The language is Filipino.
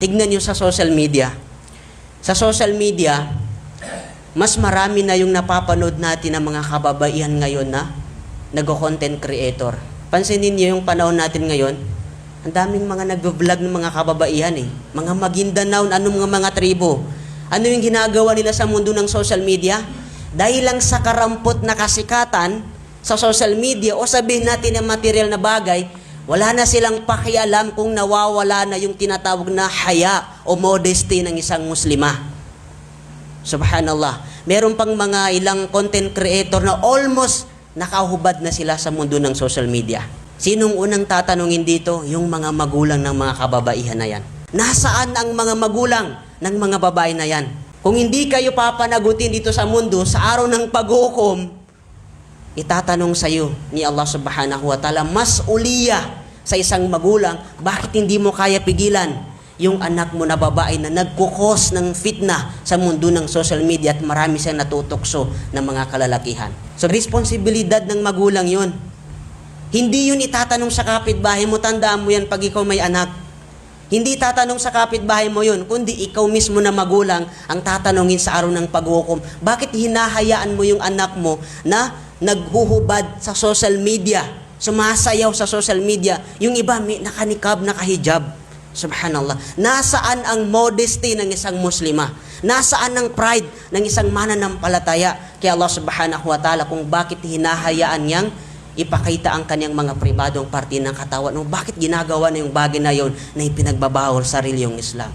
Tignan nyo sa social media. Sa social media, mas marami na yung napapanood natin ng mga kababaihan ngayon na nag-content creator. Pansinin niyo yung panahon natin ngayon, ang daming mga nag-vlog ng mga kababaihan eh. Mga Maguindanao, anong mga mga tribo. Ano yung ginagawa nila sa mundo ng social media? Dahil lang sa karampot na kasikatan sa social media o sabihin natin ng material na bagay, wala na silang pakialam kung nawawala na yung tinatawag na haya o modesty ng isang muslima. Subhanallah. Meron pang mga ilang content creator na almost nakahubad na sila sa mundo ng social media. Sinong unang tatanungin dito? Yung mga magulang ng mga kababaihan na yan. Nasaan ang mga magulang ng mga babae na yan? Kung hindi kayo papanagutin dito sa mundo, sa araw ng paghukom, itatanong sa iyo ni Allah subhanahu wa ta'ala, mas uliya sa isang magulang, bakit hindi mo kaya pigilan yung anak mo na babae na nagkukos ng fitna sa mundo ng social media at marami siyang natutokso ng mga kalalakihan. So, responsibilidad ng magulang yon. Hindi yun itatanong sa kapitbahay mo, tandaan mo yan pag ikaw may anak. Hindi tatanong sa kapitbahay mo yun, kundi ikaw mismo na magulang ang tatanungin sa araw ng paghukom. Bakit hinahayaan mo yung anak mo na naghuhubad sa social media, sumasayaw sa social media, yung iba may nakanikab, nakahijab. Subhanallah. Nasaan ang modesty ng isang muslima? Nasaan ang pride ng isang mananampalataya? Kaya Allah subhanahu wa ta'ala kung bakit hinahayaan niyang ipakita ang kanyang mga pribadong parte ng katawan. No, bakit ginagawa na yung bagay na yon na ipinagbabawal sa reliyong Islam?